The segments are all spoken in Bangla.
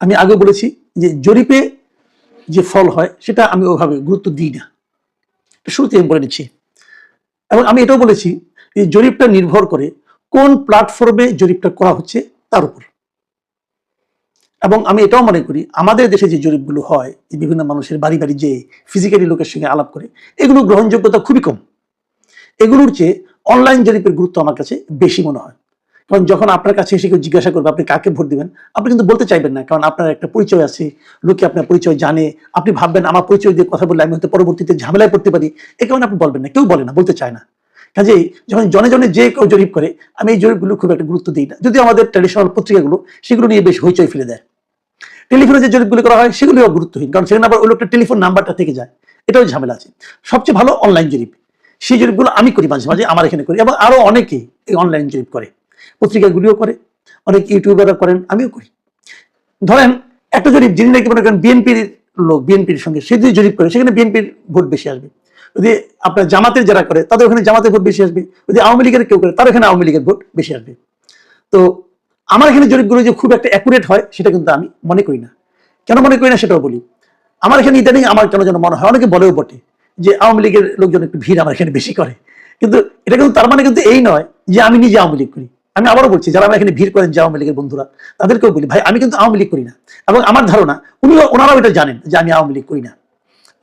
আমি আগে বলেছি যে জরিপে যে ফল হয়, সেটা আমি ওভাবে গুরুত্ব দিই না। শুরুতে আমি বলে নিচ্ছি এবং আমি এটাও বলেছি যে জরিপটা নির্ভর করে কোন প্ল্যাটফর্মে জরিপটা করা হচ্ছে তার উপর। এবং আমি এটাও মনে করি, আমাদের দেশে যে জরিপগুলো হয় বিভিন্ন মানুষের বাড়ি বাড়ি যে ফিজিক্যালি লোকের সঙ্গে আলাপ করে এগুলো গ্রহণযোগ্যতা খুবই কম। এগুলোর চেয়ে অনলাইন জরিপের গুরুত্ব আমার কাছে বেশি মনে হয়। কারণ যখন আপনার কাছে এসে কেউ জিজ্ঞাসা করবে, আপনি কাকে ভোট দিবেন? আপনি কিন্তু বলতে চাইবেন না, কারণ আপনার একটা পরিচয় আছে, লোকে আপনার পরিচয় জানে। আপনি ভাববেন, আমার পরিচয় দিয়ে কথা বললে আমি হয়তো পরবর্তীতে ঝামেলায় পড়তে পারি। এ কারণে আপনি বলবেন না, কেউ বলে না, বলতে চায় না। কাজেই যখন জনে জনে যে কেউ জরিপ করে, আমি এই জরিপগুলো খুব একটা গুরুত্ব দিই না। যদিও আমাদের ট্র্যাডিশনাল পত্রিকাগুলো সেগুলো নিয়ে বেশ হইচই ফেলে দেয়। টেলিফোনে যে জরিপগুলো করা হয়, সেগুলিও গুরুত্বহীন, কারণ সেখানে আবার ওই লোকটা টেলিফোন নাম্বারটা থেকে যায়। এটাও ঝামেলা আছে। সবচেয়ে ভালো অনলাইন জরিপ, সেই জরিপগুলো আমি করি মাঝে মাঝে, আমার এখানে করি, এবং আরও অনেকেই এই অনলাইন জরিপ করে। পত্রিকাগুলিও করে, অনেক ইউটিউবাররা করেন, আমিও করি। ধরেন, একটা জরিপ, যিনি নাকি মনে করেন বিএনপির লোক, বিএনপির সঙ্গে, সে যদি জরিপ করে, সেখানে বিএনপির ভোট বেশি আসবে। যদি আপনার জামাতের যারা করে, তাদের ওখানে জামাতের ভোট বেশি আসবে। যদি আওয়ামী লীগের কেউ করে, তার ওখানে আওয়ামী লীগের ভোট বেশি আসবে। তো আমার এখানে জরিপগুলো যে খুব একটা অ্যাকুরেট হয়, সেটা কিন্তু আমি মনে করি না। কেন মনে করি না, সেটাও বলি। আমার এখানে ইদানিং আমার কেন যেন মনে হয়, অনেকে বলেও বটে যে আওয়ামী লীগের লোকজন একটু ভিড় আমার এখানে বেশি করে। কিন্তু এটা কিন্তু তার মানে কিন্তু এই নয় যে আমি নিজে আওয়ামী লীগ করি। আমি আবারও বলছি, যারা আমার এখানে ভিড় করেন যে আওয়ামী লীগের বন্ধুরা, তাদেরকেও বলি, ভাই, আমি কিন্তু আওয়ামী লীগ করি না। এবং আমার ধারণা উনি ওনারাও এটা জানেন যে আমি আওয়ামী লীগ করি না।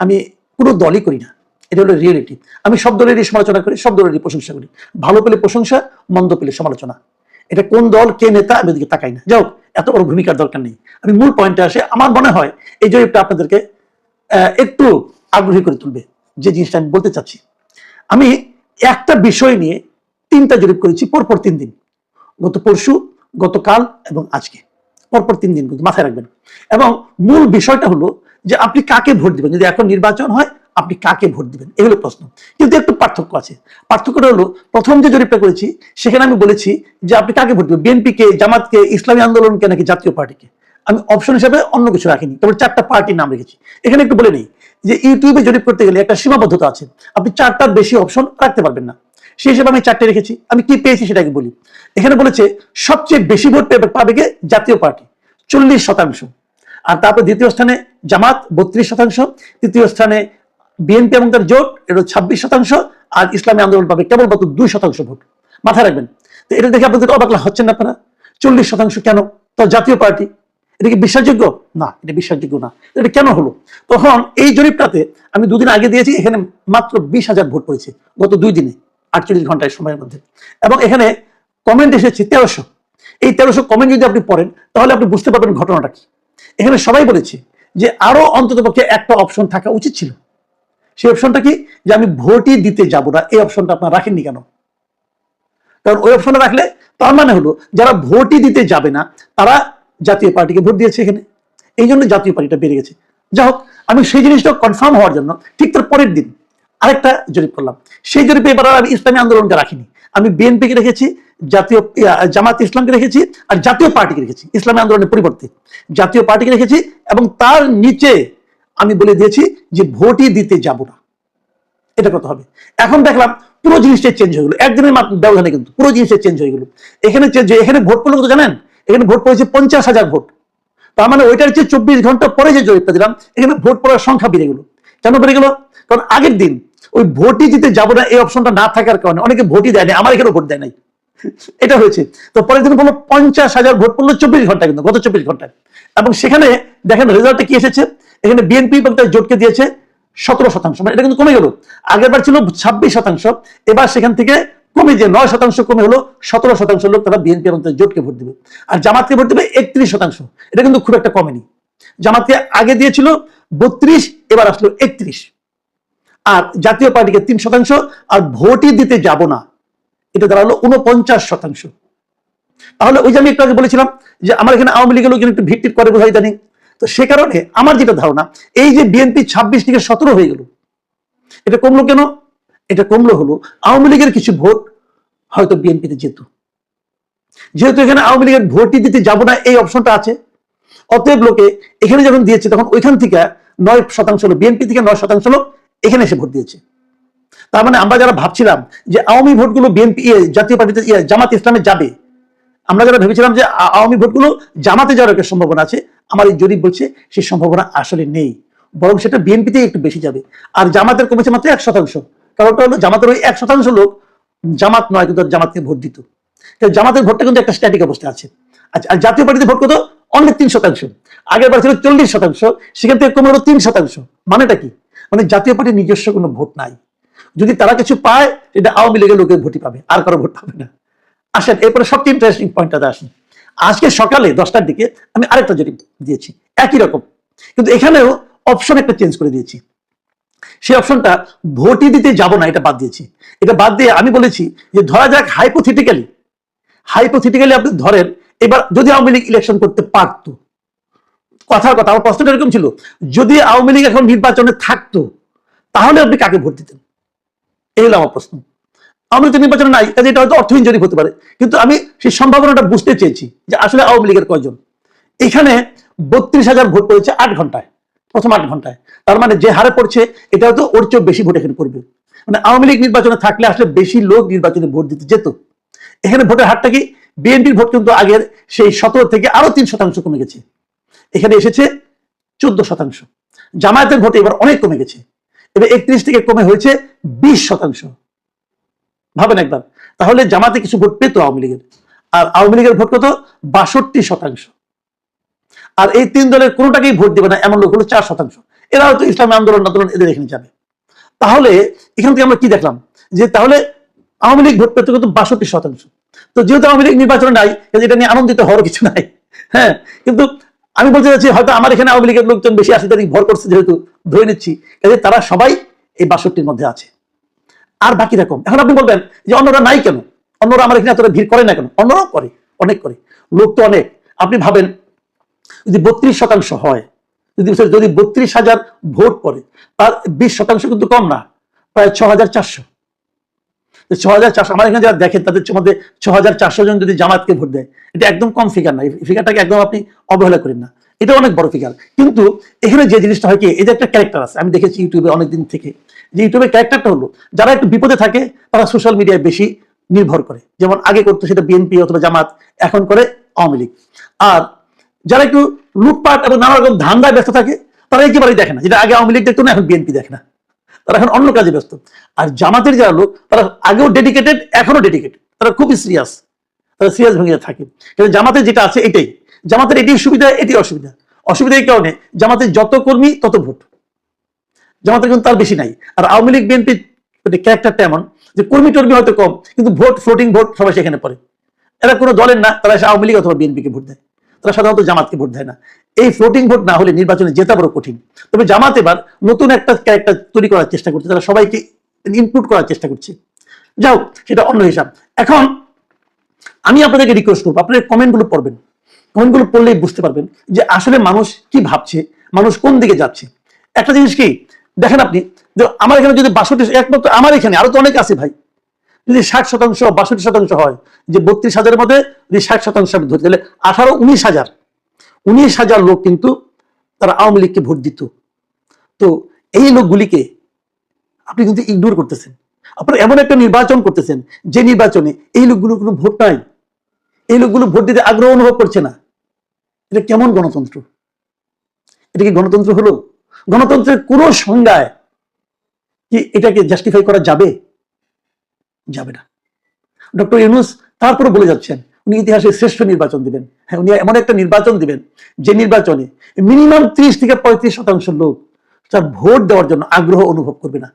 আমি কোনো দলই করি না। এটা হলো রিয়েলিটি আমি সব দলেরই সমালোচনা করি, সব দলেরই প্রশংসা করি। ভালো পেলে প্রশংসা, মন্দ পেলে সমালোচনা। এটা কোন দল, কে নেতা, আমি ওদিকে তাকাই না। যাও এত বড় ভূমিকার দরকার নেই। আমি মূল পয়েন্টে আসে, আমার মনে হয় এই জরিপটা আপনাদেরকে একটু আগ্রহী করে তুলবে, যে জিনিসটা আমি বলতে চাচ্ছি। আমি একটা বিষয় নিয়ে তিনটা জরিপ করেছি, পরপর তিন দিন। গত পরশু, গতকাল এবং আজকে। পরপর তিন দিন কিন্তু মাথায় রাখবেন। এবং মূল বিষয়টা হলো যে আপনি কাকে ভোট দিবেন? যদি এখন নির্বাচন হয়, আপনি কাকে ভোট দিবেন? এই হলো প্রশ্ন। কিন্তু একটু পার্থক্য আছে। পার্থক্যটা হলো, প্রথম যে জরিপটা করেছি, সেখানে আমি বলেছি যে আপনি কাকে ভোট দিবেন? বিএনপিকে, জামাতকে, ইসলামী আন্দোলনকে নাকি জাতীয় পার্টিকে? আমি অপশন হিসাবে অন্য কিছু রাখিনি। তবে চারটা পার্টির নাম রেখেছি। এখানে একটু বলে নেই যে ইউটিউবে জরিপ করতে গেলে একটা সীমাবদ্ধতা আছে। আপনি চারটার বেশি অপশন রাখতে পারবেন না। সেই হিসেবে আমি চারটে রেখেছি। আমি কি পেয়েছি সেটাকে বলি। এখানে বলেছে, সবচেয়ে বেশি ভোট পাবে কে? জাতীয় পার্টি। চল্লিশ শতাংশ। আর তারপর দ্বিতীয় স্থানে জামাত, বত্রিশ শতাংশ। তৃতীয় স্থানে বিএনপি এবং তার জোট এটা ছাব্বিশ শতাংশ। আর ইসলামী আন্দোলন পাবে কেবলমাত্র দুই শতাংশ ভোট। মাথায় রাখবেন, তো এটা দেখে আপনাদের অবাকলা হচ্ছেন না আপনারা? চল্লিশ শতাংশ কেন? তো জাতীয় পার্টি। এটা কি বিশ্বাসযোগ্য? না, এটা বিশ্বাসযোগ্য না। এটা কেন হলো? তখন এই জরিপটাতে আমি দুদিন আগে দিয়েছি, এখানে মাত্র বিশ হাজার ভোট পড়েছে গত দুই দিনে। আটচল্লিশ ঘণ্টার সময়ের মধ্যে। এবং এখানে কমেন্ট এসেছে তেরোশো। এই তেরোশো কমেন্ট যদি আপনি পড়েন, তাহলে আপনি বুঝতে পারবেন ঘটনাটা কি। এখানে সবাই বলেছে যে আরও অন্তত পক্ষে একটা অপশন থাকা উচিত ছিল। সেই অপশনটা কি? যে আমি ভোটই দিতে যাব না। এই অপশনটা আপনার রাখেননি কেন? কারণ ওই অপশনটা রাখলে তার মানে হলো, যারা ভোটই দিতে যাবে না, তারা জাতীয় পার্টিকে ভোট দিয়েছে এখানে। এই জন্য জাতীয় পার্টিটা বেড়ে গেছে। যা হোক আমি সেই জিনিসটা কনফার্ম হওয়ার জন্য ঠিক তার পরের দিন আরেকটা জরিপ করলাম। সেই জরিপে এবার আমি ইসলামী আন্দোলনকে রাখিনি। আমি বিএনপিকে রেখেছি, জাতীয় জামাত ইসলামকে রেখেছি আর জাতীয় পার্টিকে রেখেছি, ইসলামী আন্দোলনের পরিবর্তে। জাতীয় পার্টিকে রেখেছি এবং তার নিচে আমি বলে দিয়েছি যে ভোটই দিতে যাব না। এটা কত হবে। এখন দেখলাম পুরো জিনিসটা চেঞ্জ হয়ে গেলো। একদিনের ব্যবধানে কিন্তু পুরো জিনিসটা চেঞ্জ হয়ে গেলো। এখানে চেঞ্জ এখানে ভোট পড়ল কত জানেন? এখানে ভোট পড়েছে পঞ্চাশ হাজার ভোট। তার মানে ওইটার চেয়ে চব্বিশ ঘণ্টা পরে যে জরিপটা দিলাম, এখানে ভোট পড়ার সংখ্যা বেড়ে গেল। কেন বেড়ে গেল? কারণ আগের দিন ওই ভোটই দিতে যাব না, এই অপশনটা না থাকার কারণে। অনেকে ভোটই দেয় নাই, আমার এখানেও ভোট দেয় নাই। এটা হয়েছে। তো পরের দিন বলল, পঞ্চাশ হাজার ভোট পড়ল চব্বিশ ঘণ্টা কিন্তু, গত চব্বিশ ঘন্টায়। এবং সেখানে দেখেন রেজাল্টে কি এসেছে? এখানে বিএনপি এবং তার জোটকে দিয়েছে সতেরো শতাংশ মানে এটা কিন্তু কমে গেল। আগের বার ছিল ছাব্বিশ শতাংশ, এবার সেখান থেকে কমে যে নয় শতাংশ কমে হলো, সতেরো শতাংশ লোক তারা বিএনপি এবং তার জোটকে ভোট দেবে। আর জামাতকে ভোট দেবে একত্রিশ শতাংশ, এটা কিন্তু খুব একটা কমেনি। জামাতকে আগে দিয়েছিল বত্রিশ, এবার আসলো একত্রিশ। আর জাতীয় পার্টিকে তিন শতাংশ, আর ভোটই দিতে যাব না। এটা দাঁড়াল উনপঞ্চাশ শতাংশ। তাহলে ওই যে আমি একটু আগে বলেছিলাম যে আমার এখানে আওয়ামী লীগের লোকজন একটু ভিত্তির করে বোঝাই জানি তো সে কারণে আমার যেটা ধারণা, এই যে বিএনপি ছাব্বিশ থেকে সতেরো হয়ে গেল, এটা কমলো কেন? এটা কমলো হলো আওয়ামী লীগের কিছু ভোট হয়তো বিএনপিতে যেত। যেহেতু এখানে আওয়ামী লীগের ভোটই দিতে যাব না, এই অপশনটা আছে। অতএব লোকে এখানে যখন দিয়েছে, তখন ওইখান থেকে নয় শতাংশ লোক, বিএনপি থেকে নয় শতাংশ লোক এখানে এসে ভোট দিয়েছে। তার মানে আমরা যারা ভাবছিলাম যে আওয়ামী ভোটগুলো বিএনপি জাতীয় পার্টিতে জামাত ইসলামে যাবে, আমরা যারা ভেবেছিলাম যে আওয়ামী ভোটগুলো জামাতে যাওয়ার একটা সম্ভাবনা আছে, আমার এই জরিপ বলছে সেই সম্ভাবনা আসলে নেই। বরং সেটা বিএনপিতে একটু বেশি যাবে। আর জামাতের কমেছে মাত্র এক শতাংশ। কারণটা হলো জামাতের ওই এক শতাংশ লোক জামাত নয়, কিন্তু জামাতকে ভোট দিত। জামাতের ভোটটা কিন্তু একটা স্ট্যাটিক অবস্থা আছে। আচ্ছা আর জাতীয় পার্টিতে ভোট কত? অনেক তিন শতাংশ। আগের বার ছিল চল্লিশ শতাংশ, সেখান থেকে কমে হলো তিন শতাংশ। মানেটা কি? মানে জাতীয় পার্টির নিজস্ব কোনো ভোট নাই। যদি তারা কিছু পায়, এটা আওয়ামী লীগের লোকের ভোটই পাবে, আর কারও ভোট পাবে না। আসেন, এরপরে সবচেয়ে ইন্টারেস্টিং পয়েন্টটাতে আসি। আজকে সকালে দশটার দিকে আমি আরেকটা জরিপ দিয়েছি, একই রকম। কিন্তু এখানেও অপশন একটা চেঞ্জ করে দিয়েছি। সেই অপশনটা ভোটই দিতে যাব না, এটা বাদ দিয়েছি। এটা বাদ দিয়ে আমি বলেছি যে ধরা যাক হাইপোথিটিক্যালি হাইপোথিটিক্যালি আপনি ধরেন, এবার যদি আওয়ামী লীগ ইলেকশন করতে পারতো কথার কথা, আমার প্রশ্নটা এরকম ছিল, যদি আওয়ামী লীগ এখন নির্বাচনে থাকতো, তাহলে আপনি কাকে ভোট দিতেন? এই হলো আমার প্রশ্ন। আওয়ামী লীগ নির্বাচনে নাই কাজে এটা হয়তো অর্থহীন জরিপ হতে পারে, কিন্তু আমি সেই সম্ভাবনাটা বুঝতে চেয়েছি যে আসলে আওয়ামী লীগের কয়জন। এখানে বত্রিশ হাজার ভোট পড়েছে আট ঘন্টায়, প্রথম আট ঘন্টায়। তার মানে যে হারে পড়ছে, এটা হয়তো ওর চেয়েও বেশি ভোট এখানে পড়বে। মানে আওয়ামী লীগ নির্বাচনে থাকলে আসলে বেশি লোক নির্বাচনে ভোট দিতে যেত। এখানে ভোটের হারটা কি? বিএনপির ভোট কিন্তু আগের সেই সতেরো থেকে আরও তিন শতাংশ কমে গেছে। এখানে এসেছে চোদ্দ শতাংশ। জামায়াতের ভোট এবার অনেক কমে গেছে। এবার একত্রিশ থেকে কমে হয়েছে বিশ শতাংশ। ভাবেন একবার। তাহলে জামাতে কিছু ভোট পেত আওয়ামী লীগের। আর আওয়ামী লীগের ভোট কত? বাষট্টি শতাংশ। আর এই তিন দলের কোনোটাকেই ভোট দেবে না, এমন লোক হলো চার শতাংশ। এরা হয়তো ইসলামী আন্দোলন আন্দোলন এদের এখানে যাবে। তাহলে এখান থেকে আমরা কি দেখলাম? যে তাহলে আওয়ামী লীগ ভোট পেতে কত? বাষট্টি শতাংশ। তো যেহেতু আওয়ামী লীগ নির্বাচনে নাই এটা নিয়ে আনন্দিত হওয়ার কিছু নাই। হ্যাঁ কিন্তু আমি বলতে চাচ্ছি, হয়তো আমার এখানে আওয়ামী লীগের লোকজন বেশি আশি তারিখ ভর করছে যেহেতু, ধরে নিচ্ছি। কাজে তারা সবাই এই বাষট্টির মধ্যে আছে। আর বাকি রকম। এখন আপনি বলবেন যে অন্যরা নাই কেন? অন্যরা আমার এখানে এতটা ভিড় করে না কেন? অন্যরাও করে, অনেক করে। লোক তো অনেক। আপনি ভাবেন, যদি বত্রিশ শতাংশ হয়, যদি যদি বত্রিশ হাজার ভোট পড়ে, তার বিশ শতাংশ কিন্তু কম না, প্রায় ছ হাজার চারশো। ছ হাজার চারশো, আমার এখানে যারা দেখেন, তাদের মধ্যে ছ হাজার চারশো জন যদি জামাতকে ভোট দেয়, এটা একদম কম ফিগার না। এই ফিগারটাকে একদম আপনি অবহেলা করেন না। এটা অনেক বড় ফিগার কিন্তু এখানে যে জিনিসটা হয় কি যে একটা ক্যারেক্টার আছে, আমি দেখেছি ইউটিউবে অনেকদিন থেকে, যে ইউটিউবের ক্যারেক্টারটা হলো, যারা একটু বিপদে থাকে, তারা সোশ্যাল মিডিয়ায় বেশি নির্ভর করে। যেমন আগে করতো সেটা বিএনপি অথবা জামাত এখন করে আওয়ামী লীগ। আর যারা একটু লুটপাট এবং নানা রকম ধান্দায় ব্যস্ত থাকে, তারা একেবারেই দেখে না, যেটা আগে আওয়ামী লীগ দেখতো না, এখন বিএনপি দেখে না। তারা এখন অন্য কাজে ব্যস্ত। আর জামাতের যারা লোক, তারা আগেও ডেডিকেটেড এখনও ডেডিকেটেড তারা খুবই সিরিয়াস তারা সিরিয়াস ভেঙে থাকে। কিন্তু জামাতের যেটা আছে এটাই। জামাতের এটি সুবিধা, এটি অসুবিধা। অসুবিধা এই কারণে জামাতের যত কর্মী, তত ভোট। জামাতের কিন্তু তার বেশি নাই। আর আওয়ামী লীগ বিএনপির ক্যারেক্টারটা এমন যে কর্মী টর্মী হয়তো কম, কিন্তু ভোট ফ্লোটিং ভোট সবাই সেখানে পড়ে। এরা কোনো দলের না, তারা আওয়ামী লীগ অথবা বিএনপিকে ভোট দেয়। তারা সাধারণত জামাতকে ভোট দেয় না। এই ফ্লোটিং ভোট না হলে নির্বাচনে জেতা বড় কঠিন। তবে জামাত এবার নতুন একটা ক্যারেক্টার তৈরি করার চেষ্টা করছে, তারা সবাইকে ইনক্লুড করার চেষ্টা করছে। যাও সেটা অন্য হিসাব। এখন আমি আপনাদেরকে রিকোয়েস্ট করব, আপনার কমেন্টগুলো পড়বেন। কমেন্টগুলো পড়লেই বুঝতে পারবেন যে আসলে মানুষ কি ভাবছে, মানুষ কোন দিকে যাচ্ছে। একটা জিনিস কি, দেখেন আপনি আমার এখানে যদি বাষট্টি, একমাত্র আমার এখানে, আরও তো অনেক আছে ভাই। যদি ষাট শতাংশ, বাষট্টি শতাংশ হয়, যে বত্রিশ হাজারের মধ্যে যদি ষাট শতাংশ আমি ধরতে গেলে আঠারো, উনিশ হাজার। উনিশ হাজার লোক কিন্তু তারা আওয়ামী লীগকে ভোট দিত। তো এই লোকগুলিকে আপনি কিন্তু ইগনোর করতেছেন। আপনারা এমন একটা নির্বাচন করতেছেন, যে নির্বাচনে এই লোকগুলো কোনো ভোট নাই। এই লোকগুলো ভোট দিতে আগ্রহ অনুভব করছে না। এটা কেমন গণতন্ত্র? এটা কি গণতন্ত্র হলো? গণতন্ত্রের কোনো সংজ্ঞায় কি এটাকে জাস্টিফাই করা যাবে? যাবে না। ডক্টর ইউনুস তারপরে বলে যাচ্ছেন, উনি ইতিহাসে শ্রেষ্ঠ নির্বাচন দিবেন। হ্যাঁ উনি এমন একটা নির্বাচন দিবেন যে নির্বাচনে মিনিমাম ত্রিশ থেকে পঁয়ত্রিশ শতাংশ লোক তার ভোট দেওয়ার জন্য আগ্রহ অনুভব করবে না।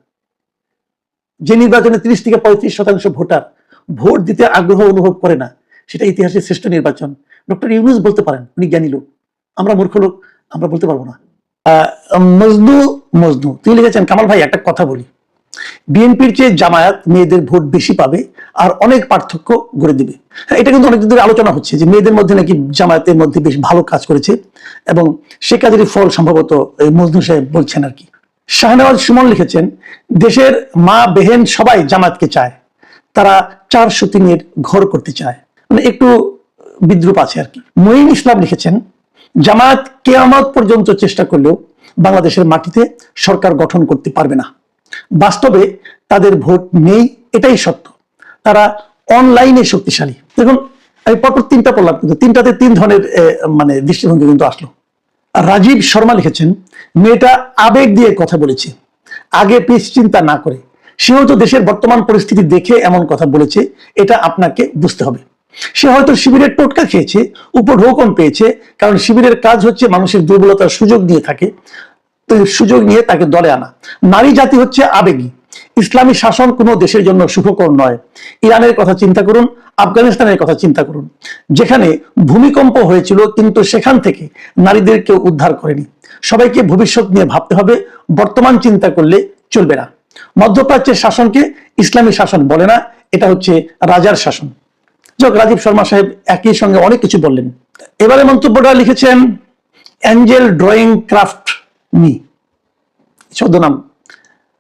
যে নির্বাচনে ত্রিশ থেকে পঁয়ত্রিশ শতাংশ ভোটার ভোট দিতে আগ্রহ অনুভব করে না, সেটা ইতিহাসের শ্রেষ্ঠ নির্বাচন। ডক্টর ইউনুস বলতে পারেন, উনি জ্ঞানী লোক। আমরা মূর্খ লোক, আমরা বলতে পারব না। মজনু মজনু, তিনি লিখেছেন, কামাল ভাই, একটা কথা বলি। বিএনপির চেয়ে জামায়াত মেয়েদের ভোট বেশি পাবে আর অনেক পার্থক্য গড়ে দিবে। হ্যাঁ, এটা কিন্তু অনেকদিন ধরে আলোচনা হচ্ছে যে মেয়েদের মধ্যে নাকি জামায়াতের মধ্যে বেশ ভালো কাজ করেছে এবং সে কাজেরই ফল সম্ভবত মজনু সাহেব বলছেন আর কি। শাহনওয়াজ সুমন লিখেছেন দেশের মা বেহেন সবাই জামাতকে চায়। তারা চার সতীনের ঘর করতে চায়। মানে একটু বিদ্রুপ আছে আর কি। মঈন ইসলাম লিখেছেন জামায়াত কেয়ামত পর্যন্ত চেষ্টা করলেও বাংলাদেশের মাটিতে সরকার গঠন করতে পারবে না। বাস্তবে তাদের ভোট নেই, এটাই সত্য। তারা অনলাইনে শক্তিশালী। দেখুন, আমি পরপর তিনটা পড়লাম, কিন্তু তিনটাতে তিন ধরনের মানে দৃষ্টিভঙ্গি কিন্তু আসলো। রাজীব শর্মা লিখেছেন, মেয়েটা আবেগ দিয়ে কথা বলেছে, আগে পিছ চিন্তা না করে। সে হয়তো দেশের বর্তমান পরিস্থিতি দেখে এমন কথা বলেছে, এটা আপনাকে বুঝতে হবে। সে হয়তো শিবিরের টোটকা খেয়েছে উপর উপঢৌকন পেয়েছে, কারণ শিবিরের কাজ হচ্ছে মানুষের দুর্বলতার সুযোগ দিয়ে থাকে। সুযোগ নিয়ে তাকে দলে আনা। নারী জাতি হচ্ছে আবেগী। ইসলামী শাসন কোনো দেশের জন্য সুখকর নয়। ইরানের কথা চিন্তা করুন, আফগানিস্তানের কথা চিন্তা করুন। যেখানে ভূমিকম্প হয়েছিল, কিন্তু সেখান থেকে নারীদের কেউ উদ্ধার করেনি। সবাইকে ভবিষ্যৎ নিয়ে ভাবতে হবে, বর্তমান চিন্তা করলে চলবে না। মধ্যপ্রাচ্যের শাসনকে ইসলামী শাসন বলে না, এটা হচ্ছে রাজার শাসন। যোগ রাজীব শর্মা সাহেব একই সঙ্গে অনেক কিছু বললেন। এবারে মন্তব্যটা লিখেছেন অ্যাঞ্জেল ড্রয়িং ক্রাফট মি ছদ্মনাম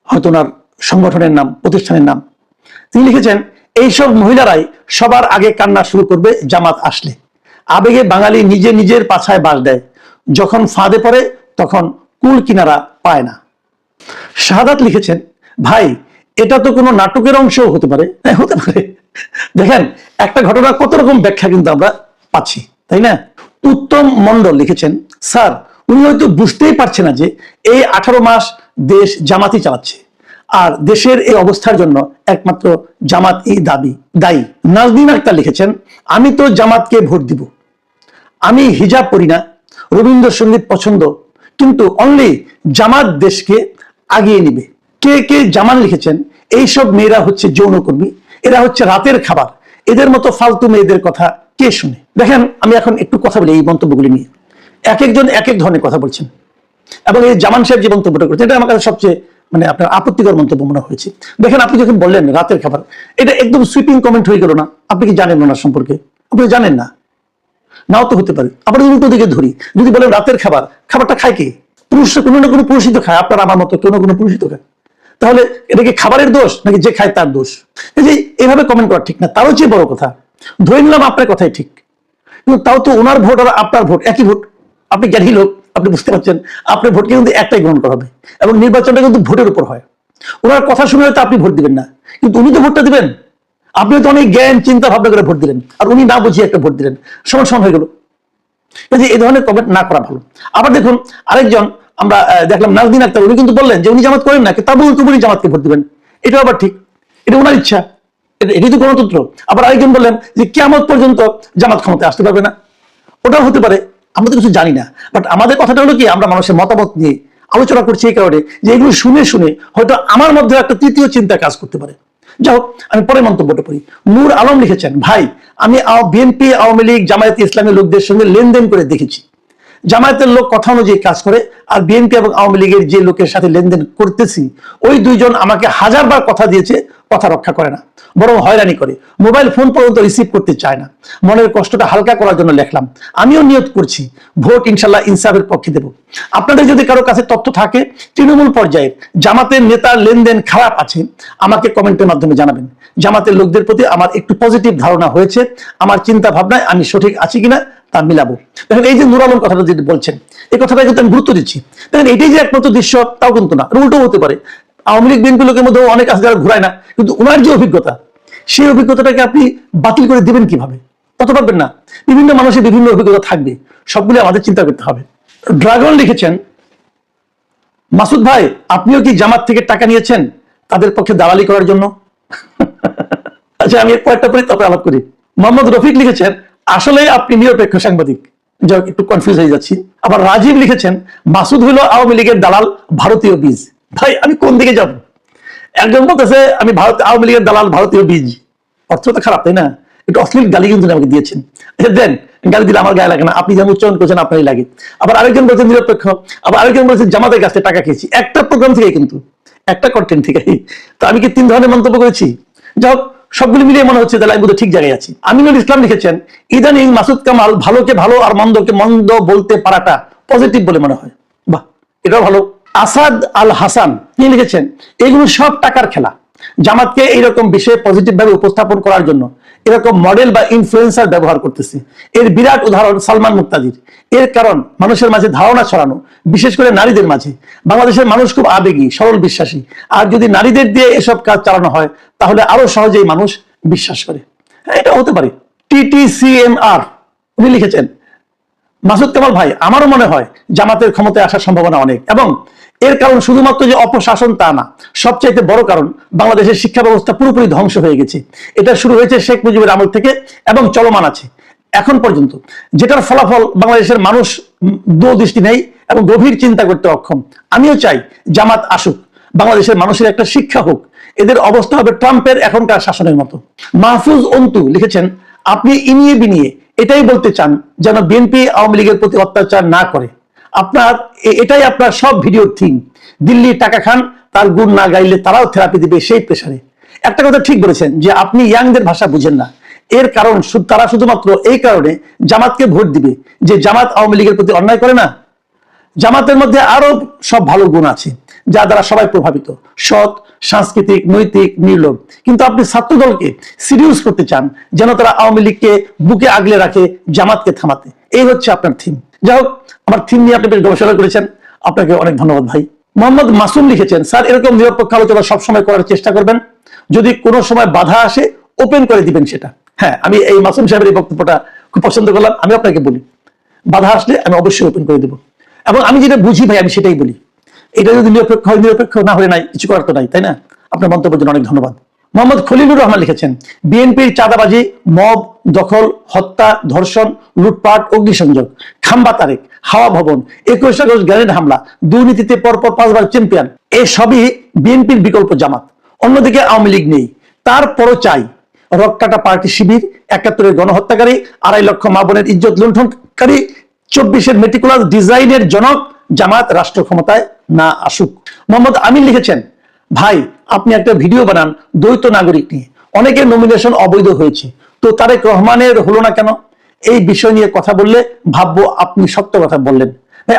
হয়তো ওনার সংগঠনের নাম, প্রতিষ্ঠানের নাম। তিনি লিখেছেন, এইসব মহিলারাই সবার আগে কান্না শুরু করবে জামাত আসলে। আবেগে বাঙালি নিজে নিজের পাছায় বাস দেয়। যখন ফাঁদে পড়ে, তখন কুল কিনারা পায় না। শাহাদাত লিখেছেন, ভাই, এটা তো কোনো নাটকের অংশও হতে পারে। হ্যাঁ হতে পারে। দেখেন, একটা ঘটনা কত রকম ব্যাখ্যা কিন্তু আমরা পাচ্ছি, তাই না? উত্তম মন্ডল লিখেছেন, স্যার উনি হয়তো বুঝতেই পারছে না যে এই আঠারো মাস দেশ জামাতি চালাচ্ছে। আর দেশের এই অবস্থার জন্য একমাত্র জামাত এই দাবি, দায়ী। নাজদিন আক্তার লিখেছেন, আমি তো জামাতকে ভোট দিব। আমি হিজাব পড়ি না, রবীন্দ্রসঙ্গীত পছন্দ, কিন্তু অনলি জামাত দেশকে আগিয়ে নিবে। কে কে জামান লিখেছেন, এইসব মেয়েরা হচ্ছে যৌনকর্মী, এরা হচ্ছে রাতের খাবার। এদের মতো ফালতু মেয়েদের কথা কে শুনে? দেখেন, আমি এখন একটু কথা বলি এই মন্তব্যগুলি নিয়ে। এক একজন এক এক ধরনের কথা বলছেন। এবং এই জামান সাহেব যে মন্তব্যটা করেছেন, এটা আমার কাছে সবচেয়ে মানে আপনার আপত্তিকর মন্তব্য মনে হয়েছে। দেখেন, আপনি যখন বললেন রাতের খাবার, এটা একদম সুইপিং কমেন্ট হয়ে গেল না? আপনি কি জানেন ওনার সম্পর্কে? আপনি জানেন না। নাও তো হতে পারে। আবার উল্টো দিকে ধরি, যদি বলেন রাতের খাবার, খাবারটা খায় কে? পুরুষ কোনো না কোনো পুরুষই তো খায়, আপনার আমার মতো কোনো কোনো পুরুষই তো খায়। তাহলে এটা কি খাবারের দোষ, নাকি যে খায় তার দোষ? এই যে এভাবে কমেন্ট করা ঠিক না, তারও চেয়ে বড় কথা, ধরে নিলাম আপনার কথাই ঠিক, কিন্তু তাও তো ওনার ভোট আর আপনার ভোট, একই ভোট। আপনি জ্ঞানী লোক, আপনি বুঝতে পারছেন, আপনার ভোটকে কিন্তু একটাই গ্রহণ করা হবে এবং নির্বাচনটা কিন্তু ভোটের উপর হয়। ওনার কথা শুনে হয়তো আপনি ভোট দিবেন না, কিন্তু উনি তো ভোটটা দিবেন। আপনি তো অনেক জ্ঞান, চিন্তা ভাবনা করে ভোট দিলেন, আর উনি না বুঝিয়ে একটা ভোট দিলেন। সমান সমান হয়ে গেল। এই ধরনের কমেন্ট না করা ভালো। আবার দেখুন, আরেকজন, আমরা দেখলাম নাজদিন আক্তার, উনি কিন্তু বললেন যে উনি জামাত করেন না তা বলুন উনি জামাতকে ভোট দিবেন। এটা আবার ঠিক। এটা ওনার ইচ্ছা। এটা- তো গণতন্ত্র। আবার আরেকজন বললেন যে কেমন পর্যন্ত জামাত ক্ষমতায় আসতে পারবে না। ওটাও হতে পারে। আমরা তো কিছু জানি না। বাট আমাদের কথাটা হলো কি, আমরা মানুষের মতামত নিয়ে আলোচনা করছি এই কারণে যে এগুলো শুনে শুনে হয়তো আমার মধ্যে একটা তৃতীয় চিন্তা কাজ করতে পারে। যাই হোক, আমি পরে মন্তব্যটা করি নূর আলম লিখেছেন, ভাই, আমি বিএনপি, আওয়ামী লীগ, জামায়াত ইসলামের লোকদের সঙ্গে লেনদেন করে দেখেছি। জামায়াতের লোক কথা অনুযায়ী কাজ করে, আর বিএনপি এবং আওয়ামী লীগের যে লোকের সাথে লেনদেন করতেছি, ওই দুইজন আমাকে হাজারবার কথা দিয়েছে, কথা রক্ষা করে না, বরং হয়রানি করে। মোবাইল ফোন পর্যন্ত রিসিভ করতে চায় না। মনের কষ্টটা হালকা করার জন্য লেখলাম। আমিও নিয়ত করছি। ভোট ইনশাল্লাহ ইনসাফের পক্ষে দেব। আপনাদের যদি কারও কাছে তথ্য থাকে, তৃণমূল পর্যায়ে জামাতের নেতার লেনদেন খারাপ আছে, আমাকে কমেন্টের মাধ্যমে জানাবেন। জামাতের লোকদের প্রতি আমার একটু পজিটিভ ধারণা হয়েছে। আমার চিন্তা ভাবনায় আমি সঠিক আছি কিনা তা মিলাবো। দেখেন এই যে নুর আলম কথাটা যেটা বলছেন, এই কথাটা কিন্তু আমি গুরুত্ব দিচ্ছি, দেখেন এটাই যে একমাত্র দৃশ্য, তাও কিন্তু না। উল্টো হতে পারে, আওয়ামী লীগ, বিএনপি লোকের মধ্যে অনেক আছে যারা ঘুরায় না, কিন্তু ওনার যে অভিজ্ঞতা, সেই অভিজ্ঞতাটাকে আপনি বাতিল করে দিবেন কীভাবে? তত পারবেন না। বিভিন্ন মানুষের বিভিন্ন অভিজ্ঞতা থাকবে সবগুলো আমাদের চিন্তা করতে হবে। ড্রাগন লিখেছেন, মাসুদ ভাই, আপনিও কি জামাত থেকে টাকা নিয়েছেন তাদের পক্ষে দালালি করার জন্য? আচ্ছা আমি কয়েকটা পরে তারপরে আলাপ করি। মোহাম্মদ রফিক লিখেছেন আসলে আপনি নিরপেক্ষ সাংবাদিক। যাই একটু কনফিউজ হয়ে যাচ্ছি। আবার রাজীব লিখেছেন মাসুদ হলো আওয়ামী লীগের দালাল ভারতীয় বীজ। ভাই আমি কোন দিকে যাব? একজন বলতেছে আমি ভারত আওয়ামী লীগের দালাল ভারতীয় বীজ। অর্থ তো খারাপ তাই না? একটু অশ্লীল গালি কিন্তু আমাকে দিয়েছেন। আচ্ছা, দেন গালি দিলে আমার গায়ে লাগে না। আপনি যেমন উচ্চারণ করছেন আপনারই লাগে। আবার আরেকজন বলছেন নিরপেক্ষ। আবার আরেকজন বলছেন জামাতের কাছে টাকা খেয়েছি। একটা প্রোগ্রাম থেকে কিন্তু একটা কন্টেন্ট থেকে তো আমি কি তিন ধরনের মন্তব্য করেছি? যাই হোক সবগুলো মিলিয়ে মনে হচ্ছে তাহলে আমি বোধহয় ঠিক জায়গায় আছি। আমিনুল ইসলাম লিখেছেন, ইদানিং মাসুদ কামাল ভালোকে ভালো আর মন্দকে মন্দ বলতে পারাটা পজিটিভ বলে মনে হয়। বাহ, এটাও ভালো। আসাদ আল হাসান, তিনি লিখেছেন, এগুলো সব টাকার খেলা। জামাতকে এইরকম বিষয়ে পজিটিভ ভাবে উপস্থাপন করার জন্য এরকম মডেল বা ইনফ্লুয়েন্সার ব্যবহার করতেছে। এর বিরাট উদাহরণ সালমান মুক্তাদির। এর কারণ মানুষের মাঝে ধারণা ছড়ানো, বিশেষ করে নারীদের মাঝে। বাংলাদেশের মানুষ খুব আবেগী, সরল বিশ্বাসী। আর যদি নারীদের দিয়ে এসব কাজ চালানো হয়, তাহলে আরও সহজেই মানুষ বিশ্বাস করে। হ্যাঁ এটা হতে পারে। টিটিসিএমআর উনি লিখেছেন, মাসুদ কামাল ভাই, আমারও মনে হয় জামাতের ক্ষমতায় আসার সম্ভাবনা অনেক এবং এর কারণ শুধুমাত্র যে অপশাসন তা না, সবচাইতে বড় কারণ বাংলাদেশের শিক্ষা ব্যবস্থা পুরোপুরি ধ্বংস হয়ে গেছে। এটা শুরু হয়েছে শেখ মুজিবের আমল থেকে এবং চলমান আছে। এখন পর্যন্ত যেটার ফলাফল বাংলাদেশের মানুষ দো দৃষ্টি নেই এবং গভীর চিন্তা করতে অক্ষম। আমিও চাই জামাত আসুক, বাংলাদেশের মানুষের একটা শিক্ষা হোক। এদের অবস্থা হবে ট্রাম্পের এখনকার শাসনের মতো। মাহফুজ অন্তু লিখেছেন, আপনি ইনিয়ে বিনিয়ে এটাই বলতে চান যেন বিএনপি আওয়ামী লীগের প্রতি অত্যাচার না করে। আপনার এটাই আপনার সব ভিডিওর থিম দিল্লি টাকা খান, তার গুণ না গাইলে তারাও থেরাপি দিবে সেই প্রেশারে একটা কথা ঠিক বলেছেন যে আপনি ইয়াংদের ভাষা বুঝেন না। এর কারণ তারা শুধুমাত্র এই কারণে জামাতকে ভোট দিবে যে জামাত আওয়ামী লীগের প্রতি অন্যায় করে না। জামাতের মধ্যে আরও সব ভালো গুণ আছে, যা দ্বারা সবাই প্রভাবিত। সৎ, সাংস্কৃতিক, নৈতিক, নির্লোভ। কিন্তু আপনি ছাত্র দলকে সিরিয়াস করতে চান, যেন তারা আওয়ামী লীগকে বুকে আগলে রাখে জামাতকে থামাতে। এই হচ্ছে আপনার থিম যাই হোক, আমার থিম নিয়ে আপনি বেশ গবেষণা করেছেন। আপনাকে অনেক ধন্যবাদ ভাই। মোহাম্মদ মাসুম লিখেছেন, স্যার, এরকম নিরপেক্ষ আলোচনা সবসময় করার চেষ্টা করবেন। যদি কোনো সময় বাধা আসে ওপেন করে দিবেন সেটা। হ্যাঁ আমি এই মাসুম সাহেবের এই বক্তব্যটা খুব পছন্দ করলাম। আমি আপনাকে বলি, বাধা আসলে আমি অবশ্যই ওপেন করে দেবো। এবং আমি যেটা বুঝি ভাই, আমি সেটাই বলি। এটা যদি নিরপেক্ষ হয়, নিরপেক্ষ না হলে নাই, কিছু করার তো নাই, তাই না? আপনার মন্তব্যের জন্য অনেক ধন্যবাদ। মোহাম্মদ খলিলুর রহমান লিখেছেন, বিএনপির চাঁদাবাজি, মব দখল, হত্যা, ধর্ষণ, লুটপাট, অগ্নিসংযোগ, খাম্বা তারেক হাওয়া ভবন, একুশ আগস্ট গ্রেনেড হামলা, দুর্নীতিতে পরপর পাঁচবার চ্যাম্পিয়ন। এই সবই বিএনপির বিকল্প জামাত। অন্যদিকে আওয়ামী লীগ নেই। তারপরও চাই রক্কাটা পার্টি শিবির, একাত্তরের গণহত্যাকারী, আড়াই লক্ষ মা বোনের ইজ্জত লুণ্ঠনকারী, চব্বিশের মেটিকুলার ডিজাইনের জনক জামাত রাষ্ট্র ক্ষমতায় না আসুক। মোহাম্মদ আমিন লিখেছেন, ভাই, আপনি একটা ভিডিও বানান দ্বৈত নাগরিক নিয়ে। অনেকের নমিনেশন অবৈধ হয়েছে। তো তারেক রহমানের হলো না কেন? এই বিষয় নিয়ে কথা বললে ভাববো আপনি সত্য কথা বললেন।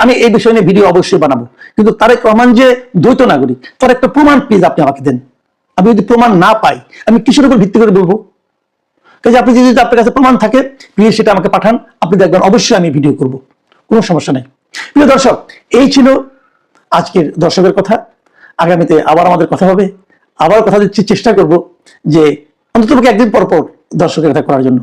আমি এই বিষয় নিয়ে ভিডিও অবশ্যই বানাবো। কিন্তু তারেক রহমান যে দ্বৈত নাগরিক, তার একটা প্রমাণ প্লিজ আপনি আমাকে দেন। আমি যদি প্রমাণ না পাই, আমি কিসের উপর ভিত্তি করে বলব? কাজে আপনি যদি আপনার কাছে প্রমাণ থাকে প্লিজ সেটা আমাকে পাঠান। আপনি দেখবেন অবশ্যই আমি ভিডিও করব। কোনো সমস্যা নেই। প্রিয় দর্শক, এই ছিল আজকের দর্শকের কথা। আগামীতে আবার আমাদের কথা হবে। আবার কথা দিচ্ছি, চেষ্টা করব যে অন্তত একদিন পর পর দর্শকের কথা করার জন্য।